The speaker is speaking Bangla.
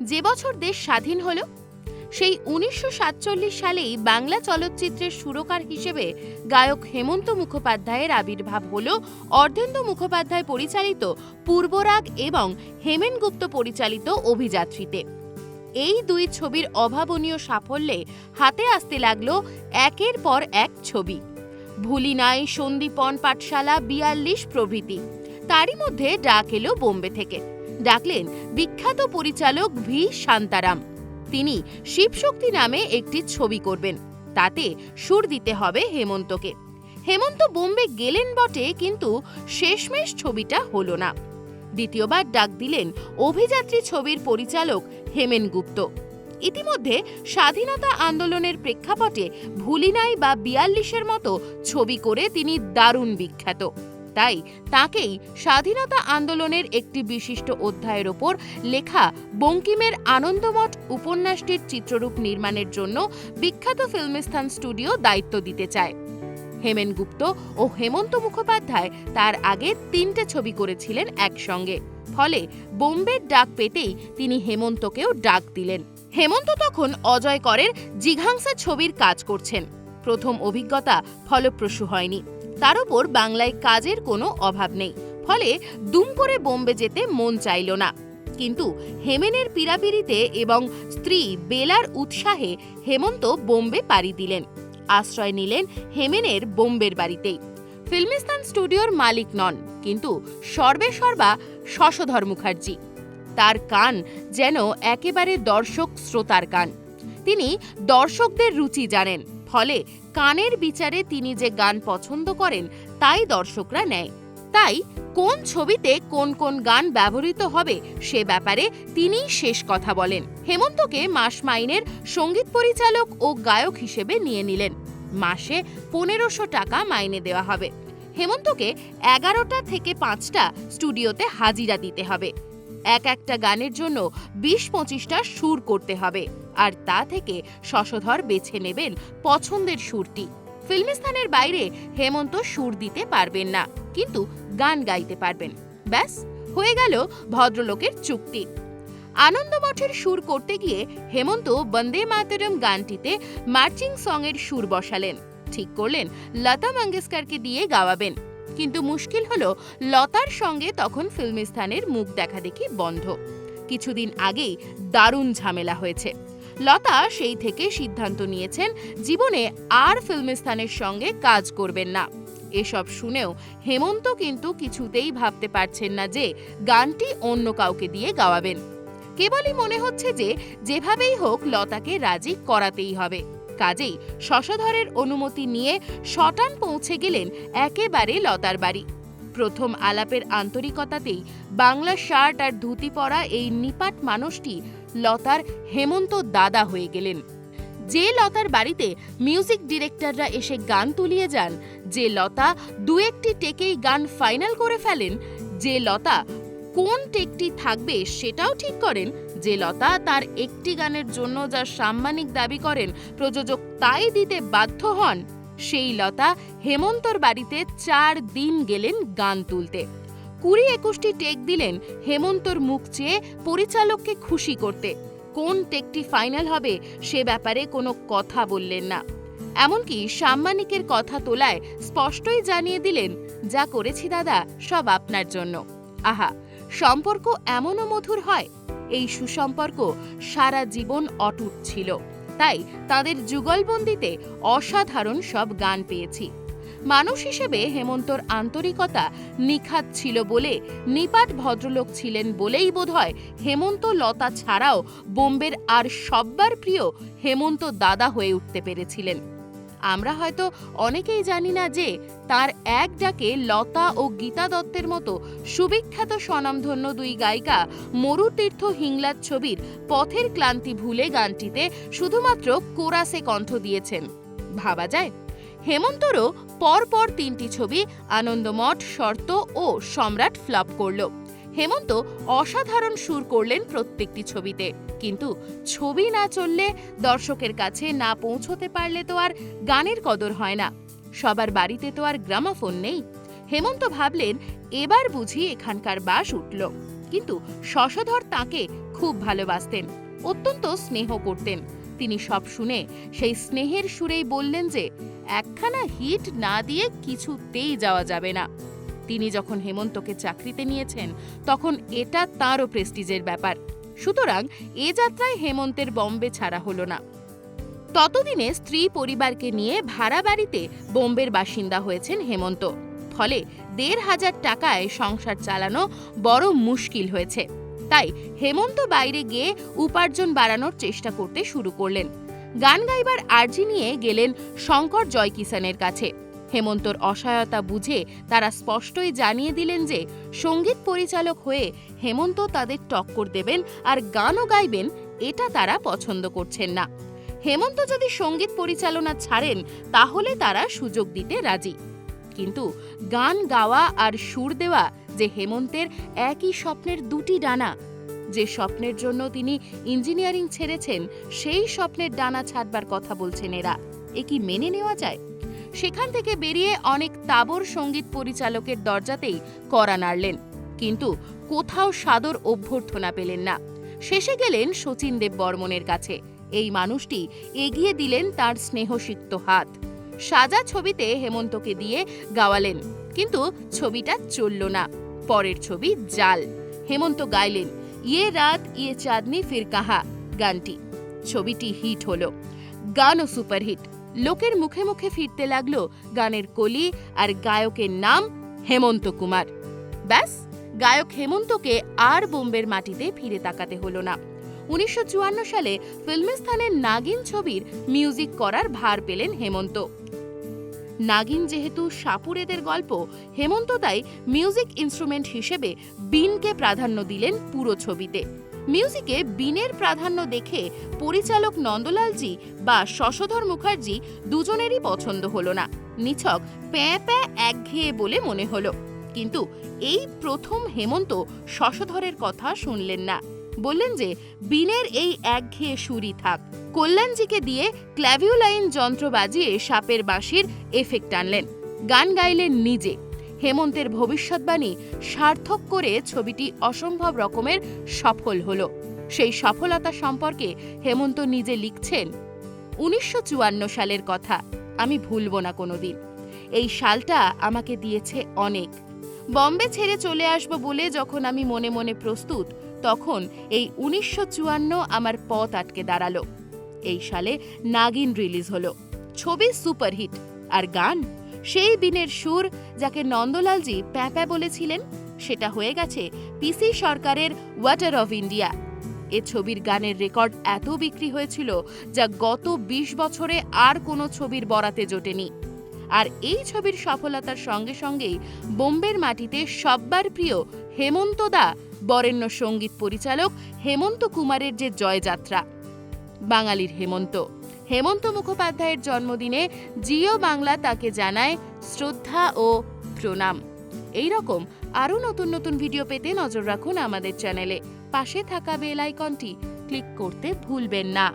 যে বছর দেশ স্বাধীন হল, সেই উনিশশো সাতচল্লিশ সালেই বাংলা চলচ্চিত্রের সুরকার হিসেবে গায়ক হেমন্ত মুখোপাধ্যায়ের আবির্ভাব হল অর্ধেন্দু মুখোপাধ্যায় পরিচালিত পূর্বরাগ এবং হেমেন গুপ্ত পরিচালিত অভিযাত্রীতে। এই দুই ছবির অভাবনীয় সাফল্যে হাতে আসতে লাগল একের পর এক ছবি। ভুলি নাই সন্দীপন পাঠশালা বিয়াল্লিশ প্রভৃতি। তারই মধ্যে ডাক এলো বোম্বে থেকে। ডাকলেন বিখ্যাত পরিচালক ভি. শান্তারাম। তিনি শিবশক্তি নামে একটি ছবি করবেন। তাতে সুর দিতে হবে হেমন্তকে। হেমন্ত বোম্বে গেলেন বটে, কিন্তু শেষমেশ ছবিটা হলো না। দ্বিতীয়বার ডাক দিলেন অভিযাত্রী ছবির পরিচালক হেমেন গুপ্ত। ইতিমধ্যে স্বাধীনতা আন্দোলনের প্রেক্ষাপটে ভুলিনাই বা বিয়াল্লিশের মতো ছবি করে তিনি দারুণ বিখ্যাত। তাই তাকেই স্বাধীনতা আন্দোলনের একটি বিশিষ্ট অধ্যায়ের ওপর লেখা বঙ্কিমের আনন্দমঠ উপন্যাসটির চিত্ররূপ নির্মাণের জন্য বিখ্যাত ফিল্মিস্তান স্টুডিও দায়িত্ব দিতে চায়। হেমেন গুপ্ত ও হেমন্ত মুখোপাধ্যায় তার আগে তিনটে ছবি করেছিলেন একসঙ্গে। ফলে বোম্বের ডাক পেতেই তিনি হেমন্তকেও ডাক দিলেন। হেমন্ত তখন অজয় করের জিঘাংসা ছবির কাজ করছেন। প্রথম অভিজ্ঞতা ফলপ্রসূ হয়নি। তার উপর বাংলায় কাজের কোনো অভাব নেই। ফলে দুম করে বোম্বে যেতে মন চাইল না। কিন্তু হেমেনের পীড়াপিড়িতে এবং স্ত্রী বেলার উৎসাহে হেমন্ত বোম্বে পাড়ি দিলেন। আশ্রয় নিলেন হেমেনের বোম্বের বাড়িতেই। ফিল্মিস্তান স্টুডিওর মালিক নন, কিন্তু সর্বে সর্বা শশধর মুখার্জি। তার কান যেন একেবারে দর্শক শ্রোতার কান। তিনি দর্শকদের রুচি জানেন, ফলে কানের বিচারে তিনি যে গান পছন্দ করেন, তাই দর্শকরা নেয়। তাই কোন ছবিতে কোন কোন গান ব্যবহৃত হবে, সে ব্যাপারে তিনিই শেষ কথা বলেন। হেমন্তকে মাস মাইনের সংগীত পরিচালক ও গায়ক হিসেবে নিয়ে নিলেন। মাসে পনেরোশো টাকা মাইনে দেওয়া হবে। হেমন্তকে এগারোটা থেকে পাঁচটা স্টুডিওতে হাজিরা দিতে হবে। এক একটা গানের জন্য বিশ পঁচিশটা সুর করতে হবে। আর তা থেকে শশধর বেছে নেবেন পছন্দের সুরটি। ফিল্মিস্তানের বাইরে হেমন্ত সুর দিতে পারবেন না, কিন্তু গান গাইতে পারবেন। ব্যাস, হয়ে গেল ভদ্রলোকের চুক্তি। আনন্দমঠের সুর করতে গিয়ে হেমন্ত বন্দে মাতরম গানটিতে মার্চিং সঙের সুর বসালেন। ঠিক করলেন, লতা মঙ্গেশকরকে দিয়ে গাওয়াবেন। কিন্তু মুশকিল হলো লতার সঙ্গে তখন ফিল্মিস্তানের মুখ দেখাদেখি বন্ধ। কিছুদিন আগেই দারুণ ঝামেলা হয়েছে। লতা সেই থেকে সিদ্ধান্ত নিয়েছেন জীবনে আর ফিল্মিস্তানের সঙ্গে কাজ করবেন না। এসব শুনেও হেমন্ত কিন্তু কিছুতেই ভাবতে পারছেন না যে গানটি অন্য কাউকে দিয়ে গাওয়াবেন। কেবলই মনে হচ্ছে যে যেভাবেই হোক লতাকে রাজি করাতেই হবে। কাজেই শশধরের অনুমতি নিয়ে শটান পৌঁছে গেলেন একেবারে লতার বাড়ি। প্রথম আলাপের আন্তরিকতাতেই বাংলা শার্ট আর ধুতি পরা এই নিপাট মানুষটি লতার হেমন্ত দাদা হয়ে গেলেন। যে লতার বাড়িতে মিউজিক ডিরেক্টররা এসে গান তুলিয়ে যান, যে লতা দু একটি টেকেই গান ফাইনাল করে ফেলেন, যে লতা কোন টেকটি থাকবে সেটাও ঠিক করেন যে লতা তার একটি গানের জন্য যা সাম্মানিক দাবি করেন প্রযোজক তাই দিতে বাধ্য হন। সেই লতা হেমন্তর বাড়িতে চার দিন গেলেন গান তুলতে। কুড়ি একুশটি টেক দিলেন হেমন্তর মুখ চেয়ে পরিচালককে খুশি করতে। কোন টেকটি ফাইনাল হবে সে ব্যাপারে কোনো কথা বললেন না। এমনকি সাম্মানিকের কথা তোলায় স্পষ্টই জানিয়ে দিলেন, যা করেছি দাদা, সব আপনার জন্য। আহা সম্পর্ক এমনও মধুর হয়, এই সুসম্পর্ক সারা জীবন অটুট ছিল। তাই তাদের যুগলবন্দিতে অসাধারণ সব গান পেয়েছি। মানুষ হিসেবে হেমন্তর আন্তরিকতা নিখাত ছিল বলে নিপাট ভদ্রলোক ছিলেন বলেই বোধহয় হেমন্ত লতা ছাড়াও বোম্বের আর সব্বার প্রিয় হেমন্ত দাদা হয়ে উঠতে পেরেছিলেন। আমরা হয়তো অনেকেই জানি না যে তার এক ডাকে লতা ও গীতা দত্তের মতো সুবিখ্যাত স্বনামধন্য দুই গায়িকা মরুতীর্থ হিংলাদ ছবির পথের ক্লান্তি ভুলে গানটিতে শুধুমাত্র কোরাসে কণ্ঠ দিয়েছেন। ভাবা যায়, হেমন্তরও পরপর তিনটি ছবি আনন্দমঠ, শর্ত ও সম্রাট ফ্লপ করল। হেমন্ত অসাধারণ সুর করলেন প্রত্যেকটি ছবিতে। কিন্তু ছবি না চললে দর্শকের কাছে না পৌঁছতে পারলে তো আর গানের কদর হয় না। সবার বাড়িতে তো আর গ্রামাফোন নেই। হেমন্ত ভাবলেন, এবার বুঝি এখানকার বাস উঠল। কিন্তু শশধর তাকে খুব ভালোবাসতেন, অত্যন্ত স্নেহ করতেন। তিনি সব শুনে সেই স্নেহের সুরেই বললেন যে, একখানা হিট না দিয়ে কিছুতেই যাওয়া যাবে না। তিনি যখন হেমন্তকে চাকরিতে নিয়েছেন, তখন এটা তাঁরও প্রেস্টিজের ব্যাপার। সুতরাং এ যাত্রায় হেমন্তের বম্বে ছাড়া হলো না। ততদিনে স্ত্রী পরিবারকে নিয়ে ভাড়া বাড়িতে বোম্বের বাসিন্দা হয়েছেন হেমন্ত। ফলে দেড় হাজার টাকায় সংসার চালানো বড় মুশকিল হয়েছে। তাই হেমন্ত বাইরে গিয়ে উপার্জন বাড়ানোর চেষ্টা করতে শুরু করলেন। গান গাইবার আর্জি নিয়ে গেলেন শঙ্কর জয়কিষানের কাছে। হেমন্তর অসহায়তা বুঝে তারা স্পষ্টই জানিয়ে দিলেন যে সংগীত পরিচালক হয়ে হেমন্ত তাদের টক্কর দেবেন আর গানও গাইবেন, এটা তারা পছন্দ করছেন না। হেমন্ত যদি সংগীত পরিচালনা ছাড়েন, তাহলে তারা সুযোগ দিতে রাজি। কিন্তু গান গাওয়া আর সুর দেওয়া যে হেমন্তের একই স্বপ্নের দুটি ডানা, যে স্বপ্নের জন্য তিনি ইঞ্জিনিয়ারিং ছেড়েছেন, সেই স্বপ্নের ডানা ছাড়বার কথা বলছেন এরা। এ কি মেনে নেওয়া যায়? সেখান থেকে বেরিয়ে অনেক তাবর সংগীত পরিচালকের দরজাতেই করা নাড়লেন। কিন্তু কোথাও সাদর অভ্যর্থনা পেলেন না। শেষে গেলেন শচীন দেব বর্মনের কাছে। এই মানুষটি এগিয়ে দিলেন তার স্নেহসিক্ত হাত। সাজা ছবিতে হেমন্তকে দিয়ে গাওয়ালেন, কিন্তু ছবিটা চলল না। পরের ছবি জাল। হেমন্ত গাইলেন ইয়ে রাত ইয়ে চাঁদনি, ফির কাহা? গানটি। ছবিটি হিট হলো। গানও সুপারহিট। লোকের মুখে মুখে ফিরতে লাগল গানের কলি আর গায়কের নাম হেমন্ত কুমার। ব্যাস, গায়ক হেমন্তকে আর বোম্বের মাটিতে ফিরে তাকাতে হলো না। উনিশশো চুয়ান্ন সালে ফিল্মিস্তানের নাগিন ছবির মিউজিক করার ভার পেলেন হেমন্ত। নাগিন যেহেতু সাপুরেদের গল্প, হেমন্ত তাই মিউজিক ইনস্ট্রুমেন্ট হিসেবে বিনকে প্রাধান্য দিলেন পুরো ছবিতে। মিউজিকে বিনের প্রাধান্য দেখে পরিচালক নন্দলালজি বা শশধর মুখার্জি দুজনেরই পছন্দ হলো না। নিছক প্যাঁ প্যাঁ একঘেয়ে বলে মনে হলো। কিন্তু এই প্রথম হেমন্ত শশধরের কথা শুনলেন না। বললেন যে, বিনের এই একঘেয়ে সুরই থাক। কল্যাণজিকে দিয়ে ক্ল্যাভিউলাইন যন্ত্র বাজিয়ে সাপের বাঁশির এফেক্ট আনলেন। গান গাইলেন নিজে। হেমন্তের ভবিষ্যৎবাণী সার্থক করে ছবিটি অসম্ভব রকমের সফল হল। সেই সফলতা সম্পর্কে হেমন্ত নিজে লিখছেন, উনিশশো চুয়ান্ন সালের কথা, আমি ভুলব না কোনোদিন। এই সালটা আমাকে দিয়েছে অনেক। বম্বে ছেড়ে চলে আসব বলে যখন আমি মনে মনে প্রস্তুত, তখন এই উনিশশো চুয়ান্ন আমার পথ আটকে দাঁড়াল। এই সালে নাগিন রিলিজ হলো। ছবি সুপারহিট, আর গান সেই বিনের সুর যাকে নন্দলালজি প্যাপা বলেছিলেন, সেটা হয়ে গেছে পিসি সরকারের ওয়াটার অফ ইন্ডিয়া এ ছবির গানের রেকর্ড এত বিক্রি হয়েছিল যা গত ২০ বছরে আর কোনো ছবির বরাতে জোটেনি। আর এই ছবির সফলতার সঙ্গে সঙ্গেই বোম্বের মাটিতে সব্বার প্রিয় হেমন্ত দা, বরেণ্য সংগীত পরিচালক হেমন্ত কুমারের যে জয়যাত্রা। বাঙালির হেমন্ত। হেমন্ত মুখোপাধ্যায়ের জন্মদিনে জিও বাংলা তাকে জানায় শ্রদ্ধা ও প্রণাম। এই রকম আরও নতুন নতুন ভিডিও পেতে নজর রাখুন আমাদের চ্যানেলে। পাশে থাকা বেল আইকনটি ক্লিক করতে ভুলবেন না।